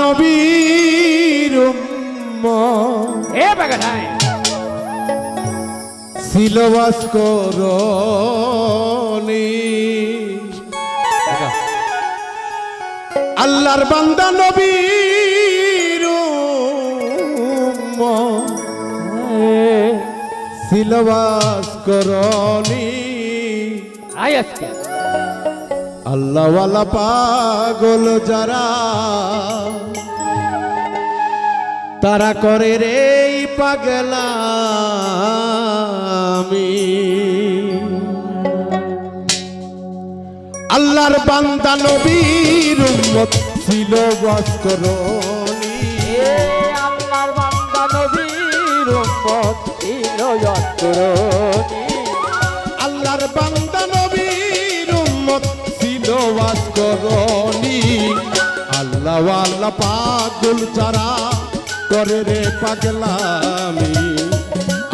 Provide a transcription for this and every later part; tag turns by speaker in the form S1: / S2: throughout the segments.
S1: নবীর
S2: এ বাগানায়
S1: ছিল ভাস্করণী আল্লাহর বান্দা নবীর ছিল ভাস্করণী
S2: আয় আজকে।
S1: আল্লাহওয়ালা পাগল যারা তারা করে রে পাগলামি। আল্লাহর বান্দা নবীর উম্মত ছিল
S2: এ আল্লাহর বান্দা নবীর উম্মত ছিল অন্তরণী
S1: আল্লাহর বান্দা নবীর উম্মত ছিল ভাস্করণী আল্লাহ আল্লাহ পাগল যারা করে রে পাগলামি।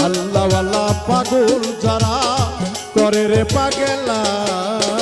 S1: আল্লাহওয়ালা আল্লাহ পাগল যারা করে রে পাগলামি।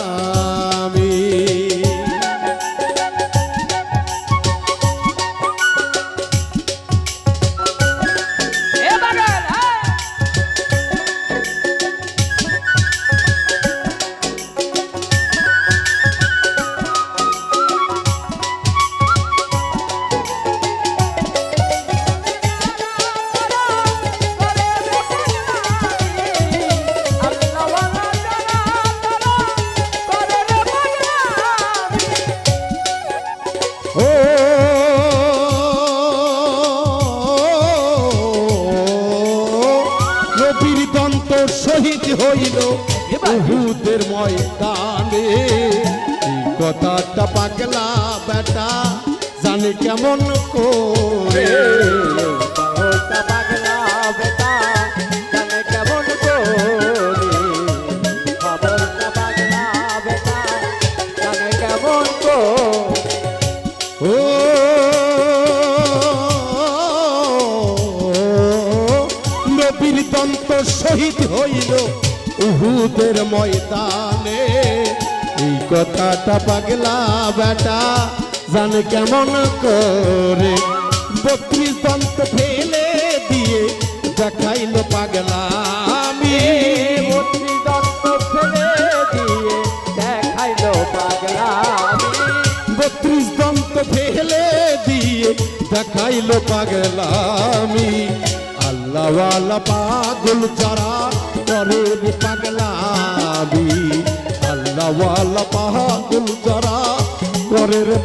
S1: নবীর দন্ত শহীদ হইল বহুদের ময়দানে। কথাটা পাগলা বেটা জানে কেমন করে? হইল উহুদের ময়দানে। এই কথাটা পাগলা বেটা, জানে কেমন করে? বত্রিশ দন্ত ফেলে দিয়ে দেখাইল পাগলা আমি
S2: মূর্তি দত্ত ফেলে দিয়ে দেখাইলো পাগলা
S1: বত্রিশ দন্ত ফেলে দিয়ে দেখাইল পাগলামি। আল্লাহওয়ালা পাগল যারা করে রে পাগলামি আল্লাহওয়ালা পাগল যারা করে রে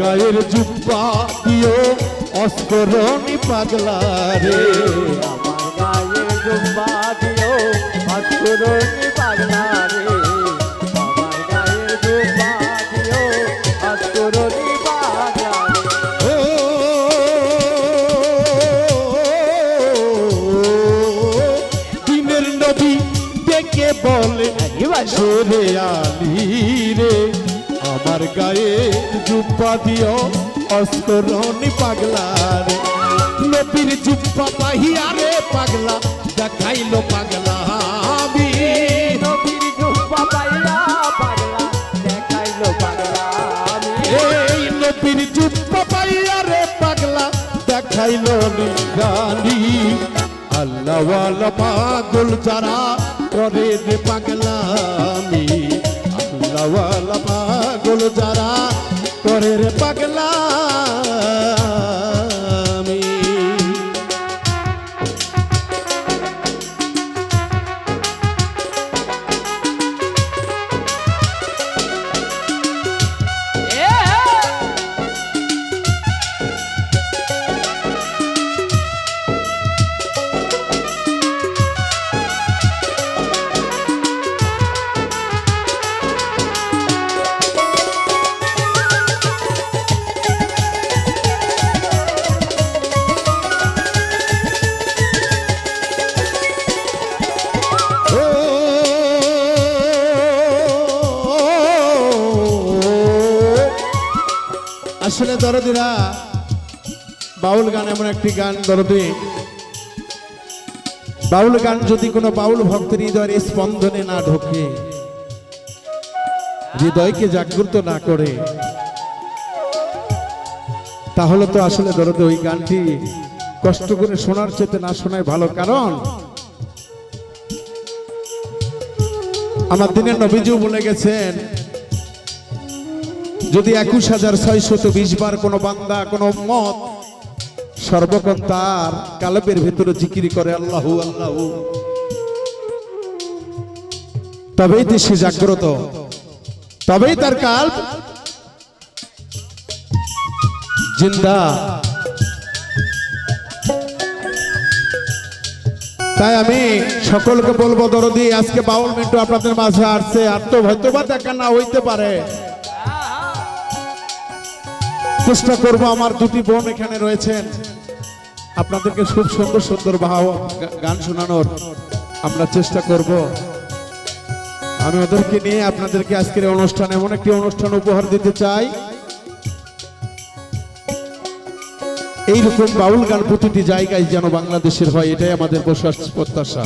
S1: গায়ের জুব্বা দিও অস্করণী পাগলা রে।
S2: আমার গায়ে জুম্বা দিও আজকুরনি পাগলা রে। আমার গায়ে জুম্বা দিও আজকুরনি পাগলা রে।
S1: ও দিনের নবী ডেকে বলে সরে আলি রে। আমার গায়ে জুব্বা দিও অস্করণী পাগলা রে। নবীর জুব্বা পাহিয়া রে পাগলা দেখাইলো পাগলা আমি
S2: নবীর জুব্বা পাইলা পাগলা দেখাইলো পাগলা আমি
S1: নবীর জুব্বা পাইয়া রে পাগলা দেখাইল আল্লাহওয়ালা পাগল যারা করে রে আল্লাহওয়ালা পাগল যারা করে রে পাগলামি দরদিরা বাউল গান এমন একটি গান, দরদি। বাউল গান যদি কোনো বাউল ভক্তের হৃদয়ের স্পন্দনে না ঢোকে, হৃদয়কে জাগ্রত না করে, তাহলে তো আসলে দরদি ওই গানটি কষ্ট করে শোনার চেতে না শোনায় ভালো। কারণ আমার দিনের নবীজিও বলে গেছেন যদি একুশ হাজার ছয়শত বিশ বার কোনো বান্দা, কোনো মত সর্বক্ষণ তার কালবের ভিতরে জিকিরি করে, আল্লাহু আল্লাহু। তবেই তো সে জাগ্রত। তবেই তার কাল জিন্দা। তাই আমি সকলকে বলব, দরদি, আজকে বাউল মিন্টু আপনাদের মাঝে আসছে। আর তো হয়তো বা দেখা না হইতে পারে। চেষ্টা করব আমার দুটি বোন এখানে রয়েছেন। আপনাদেরকে খুব সুন্দর সুন্দর ভাব গান শোনানোর আমরা চেষ্টা করব। আমি ওদেরকে নিয়ে আপনাদেরকে আজকের অনুষ্ঠান, এমন একটি অনুষ্ঠান উপহার দিতে চাই। এইরকম বাউল গান প্রতিটি জায়গায় যেন বাংলাদেশের হয়, এটাই আমাদের প্রত্যাশা।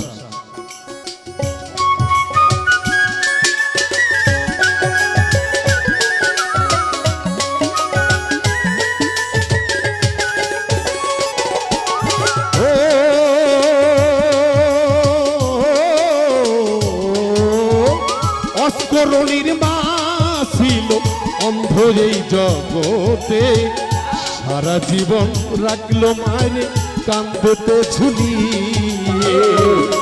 S1: অস্করণীর মা ছিল অন্ধ এই জগতে। সারা জীবন রাখল মায়ের কান্দতে ঝুলিয়ে।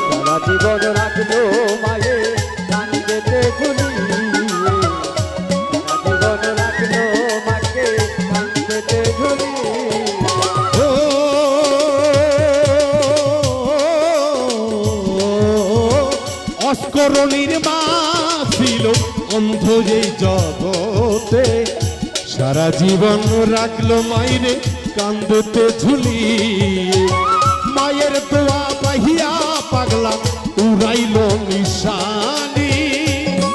S2: সারা জীবন রাখল মায়ে
S1: এই জগতে সারা জীবন রাখল মাইরে কান্দতে ঝুলিয়ে। মায়ের দোয়া পাহিয়া পাগলা উড়াইল নিশানি।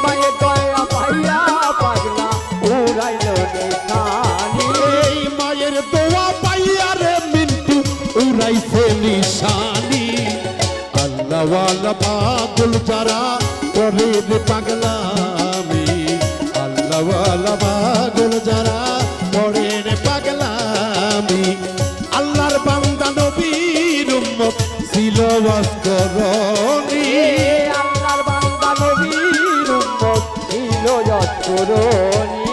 S2: মায়ে দয়া পাইয়া পাগলা উড়াইল নিশানি।
S1: এই মায়ের দোয়া পাইয়া রে মিন্টু উড়াইছে নিশানি। আল্লাহওয়ালা পাগল যারা করে রে পাগলামি আল্লাহওয়ালা পাগল যারা করে রে পাগলামি। আল্লাহর বান্দা নবীর উম্মত ছিল অস্করণী
S2: আল্লাহর বান্দা নবীর উম্মত ছিল যৎকরণী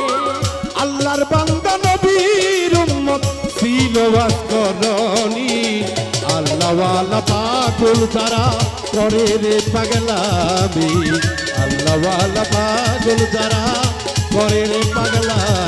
S1: আল্লাহর বান্দা নবীর উম্মত ছিল করণী আল্লাহওয়ালা পাগল যারা করে রে পাগলামি। আল্লাহওয়ালা পাগল যারা করে রে পাগলামি